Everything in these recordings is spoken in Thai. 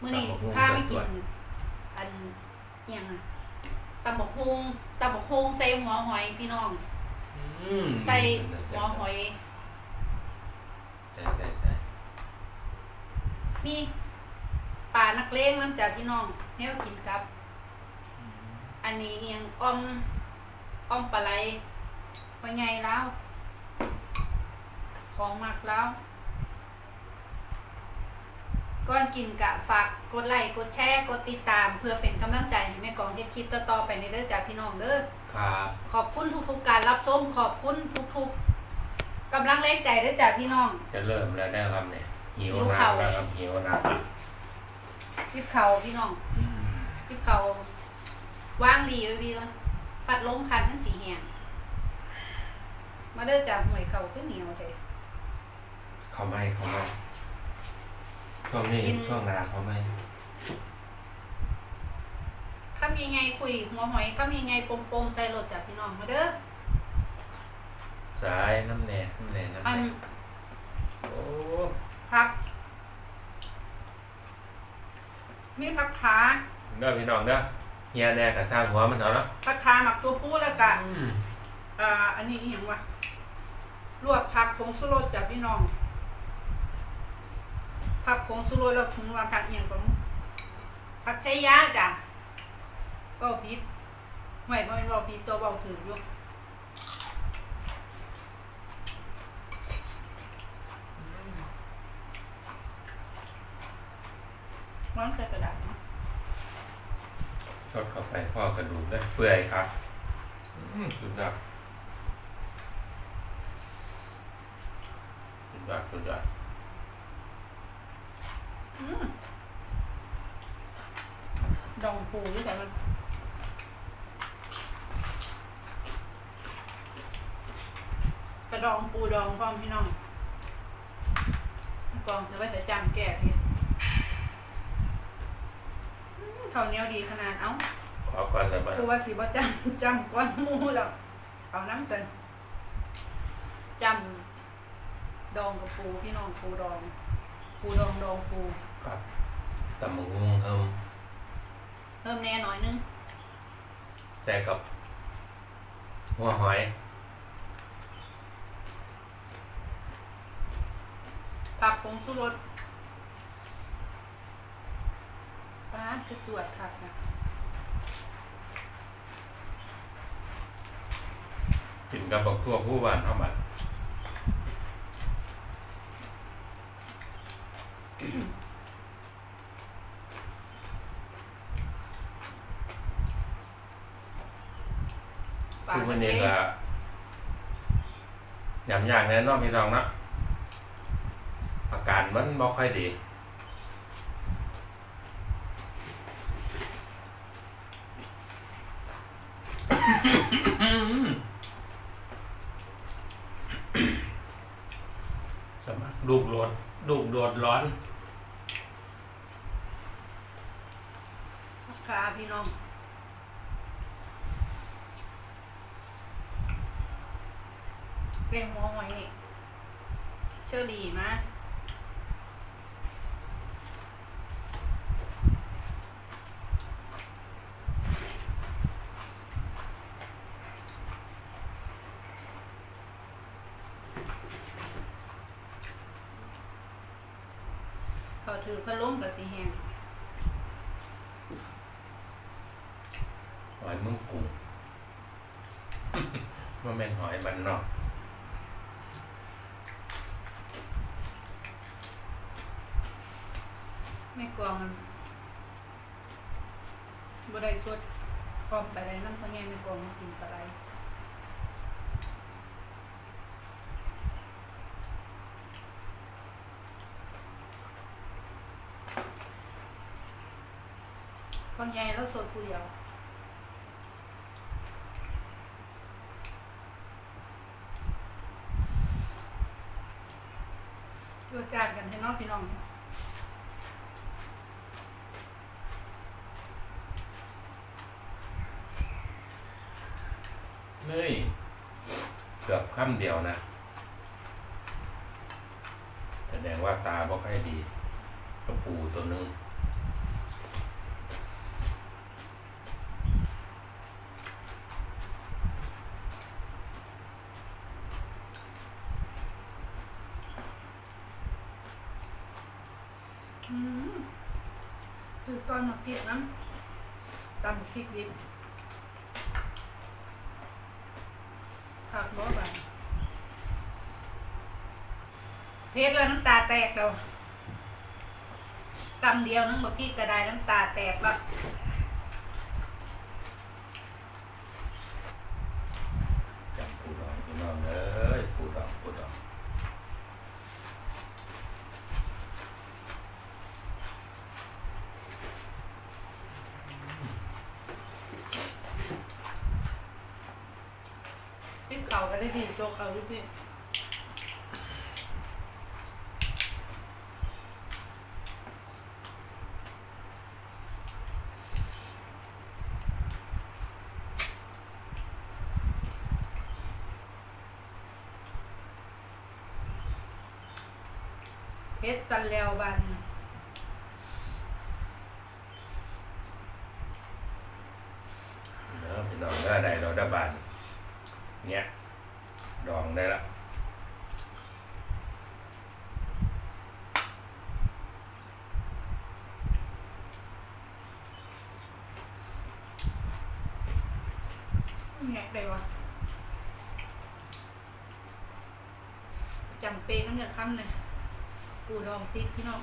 มื้อนี้ตำบักหุ่งพาไม่กินตำบักอันอิหยังอะตำบักฮงตำบักฮงใส่หัวหอยพี่น้อง อืมใส่หัวหอย ใส่ใส่ใส่มีปลานักเลงน้ำจ้าพี่น้องแนวกินกับ อันนี้เอียงอ้อมอ้อมปลาไหลปลาใหญ่แล้ว ของมักแล้ว ก่อนกินกะฝากกดไลค์กดแชร์กดติดตาม เพื่อเป็นกำลังใจให้แม่กองเฮ็ดคลิปต่อๆไปในเด้อจ้าพี่น้องเด้อครับขอบคุณทุกๆการรับชมขอบคุณทุกๆกำลังแรงใจเด้อจ้าพี่น้อง จะเริ่มแล้วได้ครับเนี่ยหิวหิวข้าวน้ำแล้วครับหิวน้ำละทิปเขาพี่น้องทิปเขาว่างรีไว้พี่ก่อนปัดลมพันมันสีแหงมาเด้อจ้าหวยเขาขึ้นเหนียวเถอะเขาไม่เขาไม่ ช่วงนี้กิน ช่วงหนาเขาไม่คำยังไงคุยหัวหอยคำยังไงปมๆใส่รถจ้าพี่น้องมาเด้อสายน้ำแหน่น้ำแหน่น้ำแหอันน่โอ้พัก มีพักขาเด้อพี่น้องเด้อเฮียแน่กับสร้างหัวมันเอาเนาะพักขาหมักตัวผู้แล้วก็อืมอ่าอันนี้อหย่างวะลวกผักผงสุรสจากพี่น้อง ผักผงสุรสแล้วถึงว่าผักเอหย่างของผักใช้ยาจ้ะเบาพิษไม่ไม่เป็นเบาพิษตัวเบาถืออยู่วางใส่กระดาษชดเข้าไปพ่อกระดูกเลยเปื่อยครับอืมสุดยอดสุดยอดสุดยอด ดองปูด้วยแต่มันกระดองปูดองพร้อมพี่น้องกองจะไว้แต่จำแก่พี่อืมข้าวเหนียวดีขนาดเอ้าขอก่อนเลยบ้างปูว่าสิบ่จำจำก้อนหมูแล้วเอาน้ำเสนจำดองกับปูพี่น้องปูดอง ปูดองดองปูครับตำมะงุงเอิมเพิ่มแน่หน่อยนึงใส่กับ หัวหอยผักผงสุรสปลาคือจวดครับนะกินกับบักทั่วผู้บ้านเข้ามาทุกวันนี้ก็ยำยากแน่นอนพี่น้องเนาะอาการมันบ่ค่อยดีสมัครลูกโดดลูกโดดร้อน ค่ะพี่น้อง เรีย งหัวหอยเชอรี่มาเขาถือพัดลมกับสีแหงหอยมึงกุ้งว่าแม่นหอยบันนอก ไม่กลัวมันบดได้สดพร้อมไปเลยน้ำพะแงไม่กลัวมันกินปลาไหลพะใงญ่แล้วสดผู้เดียวตัวจานกันให้น้องพี่น้อง ค่ำเดียวนะ แสดงว่าตาบ่ค่อยดี กระปูตัวนึงอืมคือตอนหมักเกียวนั้นตำพริกดิบผักบ่บาน เพชรแล้วน้ำตาแตกแล้วกำเดียวนึงบักพี่กระไดน้ำตาแตกแล้วจับปูดองพี่น้องเอ้ยปูดองปูดองพี่เขาก็ได้ดีโจกเอาดิพี่เพชรสันแล้วบัน เนาะพี่น้องได้ได้เราได้บานเนี่ยดองได้ละแงะได้วะจำเปน้ำเนี่ยคำเนี่ยปูดองติดพี่น้อง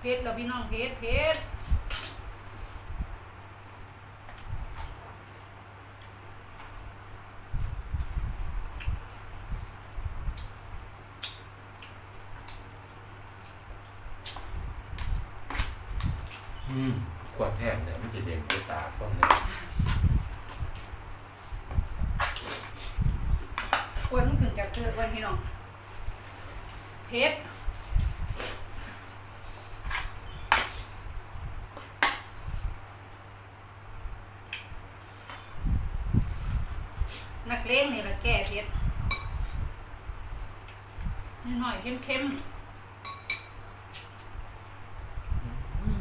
เพชรเราพี่น้องเพชรเพชร อืมขวดแห้งเนี่ยมันจะเด่นด้วยตาคนเนี่ย คว รมันถึงจะเกิดวันพี่น้องเพชรนักเลงนี่ละแก่เพชรนิดหน่อยเข้มเข้มๆอืม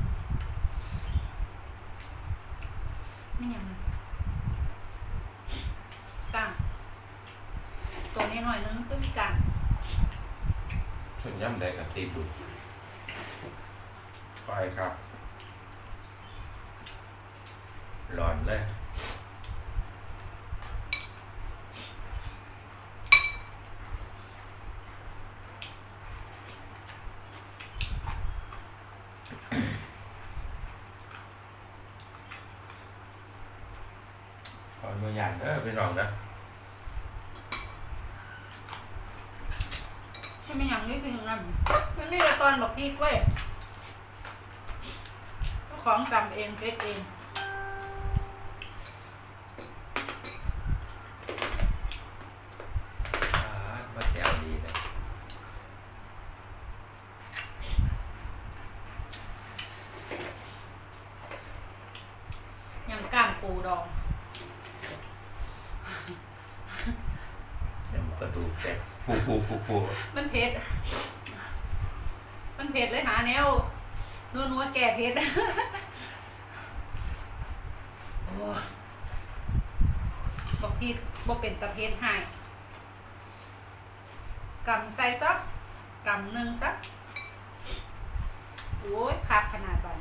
ไม่ยังกลางตัวนี้ หน่อยนึงก็มีกลางส่วนย่ำได้กับตีบุตรไปครับหลอนเลยขออนุญาตเด้อพี่น้องนะ ที่ไม่ยังนี่คืออย่างนั้นมันไม่ได้ตอนบอกพี่กล้วยเจ้าของจำเองเพชรเอง อ่ามาแจวดีเลย ยำก้ามปูดอง เดี๋ยวมันกระดูกแตก ฟูฟูฟูมันเผ็ด มันเผ็ดเลยหาแนวนัวนัวแก่เผ็ดบอกพี่บอกเป็นตะเพ็ดให้กำใส่ซักกำหนึ่งซักโอ้ยคักขนาดบัน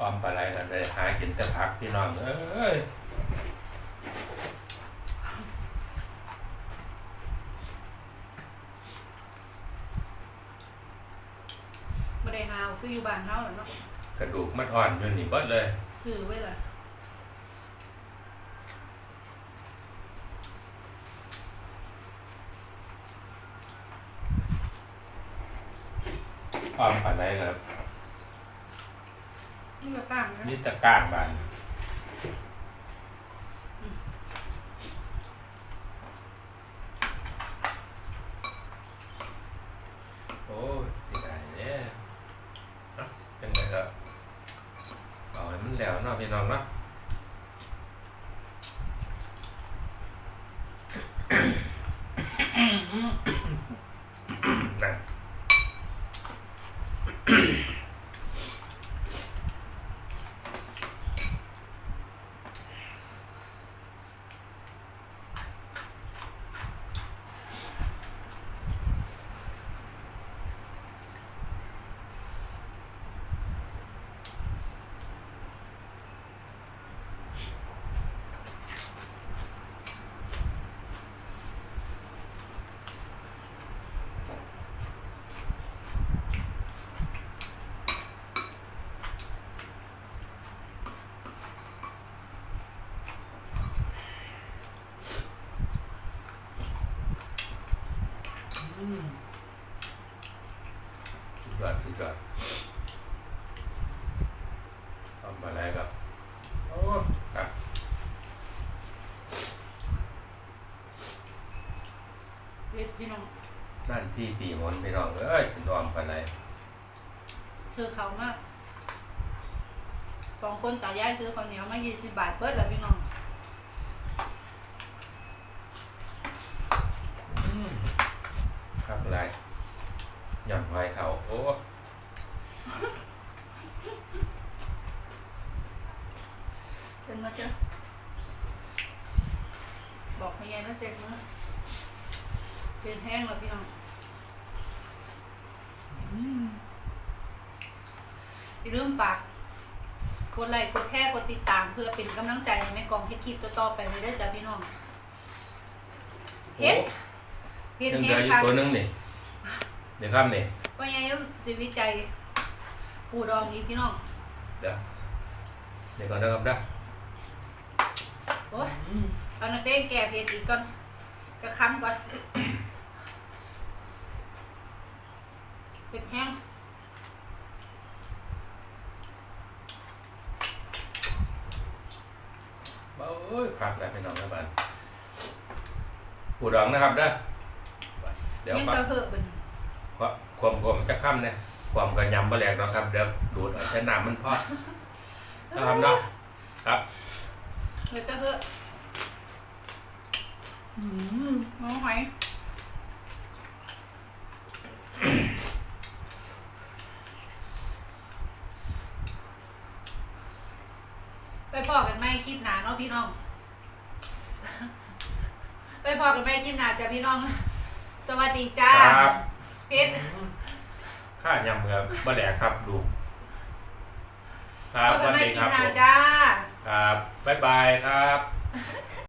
ออมปลาไหลกันเลยหากินแต่พักพี่น้องเอ้ยไม่ได้หาวคืคืออยู่บ้านเฮาแหละเนาะกระดูกมันอ่อนอยู่นี่เบิดเลยซื้อไว้ล่ะอ่อนปานใดครับ นี่ก็ต่างนะนี่จะก้างบานโอ้ยสิได้เนี่ยเนาะจังไงก็เอาให้มันแล้วเนาะพี่น้องเนาะ นั่น สุดยอดสุดยอดทำอะไรกับโอ้ครับเฮ็ดพี่น้องนั่นพี่ปีมนต์พี่น้องเอ้ยถึงออมปานไหนซื้อเขาวมาสองคนตายายซื้อข้าวเหนียวมา20บาทเบิดแล้วพี่น้อง ครับอะ ไรหย่อนไว้เขาโอ้เป็นมาเจอบอกพ่อใหญ่มาเสร็จมื้อเป็นแห้งแล้วพี่น้องอย่าลืมฝากกดไลค์กดแชร์กดติดตามเพื่อเป็นกำลังใจให้แม่กองให้คลิปต่อๆไปเลยเด้อจ้ะพี่น้องเฮ็ดเฮ็ดยังเหแห้ลืองอยู่ค่ะ ตัวหนึงนี่ เดี๋ยวครับนี่ว่าไงสิวิจัยปูดองอีกพี่น้องเดี๋ยวเดี๋ยวก่อนนะครับเด้อโอ้ยเอานักเด้งแก่เพจอีกก่อนกระค้ำก่อนเป็นแห้งโอ้ยครับแล้วพี่น้องครับบ้านปูดองนะครับเด้อเดี๋ยวยังก่อนกระเหอะเป็น ความความความจะค่ำเนี่ยความกระยำบะแหลกเนาะครับ เดี๋ยวดูดเอาแค่น้ำมันพอนะครับเนาะครับเฮ้ยกระเหอะอืมน้องหอยไปพอกันไหมคลิปหนาเนาะพี่น้อง ไปพอกันไหมคลิปหนาจ้ะพี่น้อง สวัสดีจ้าครับ เพชรข้ายำครับบะแหลกครับดูคพรับอสกันวัสไหมดีคลิคปรับหนาผมจ้า ครับบ๊ายบายครับ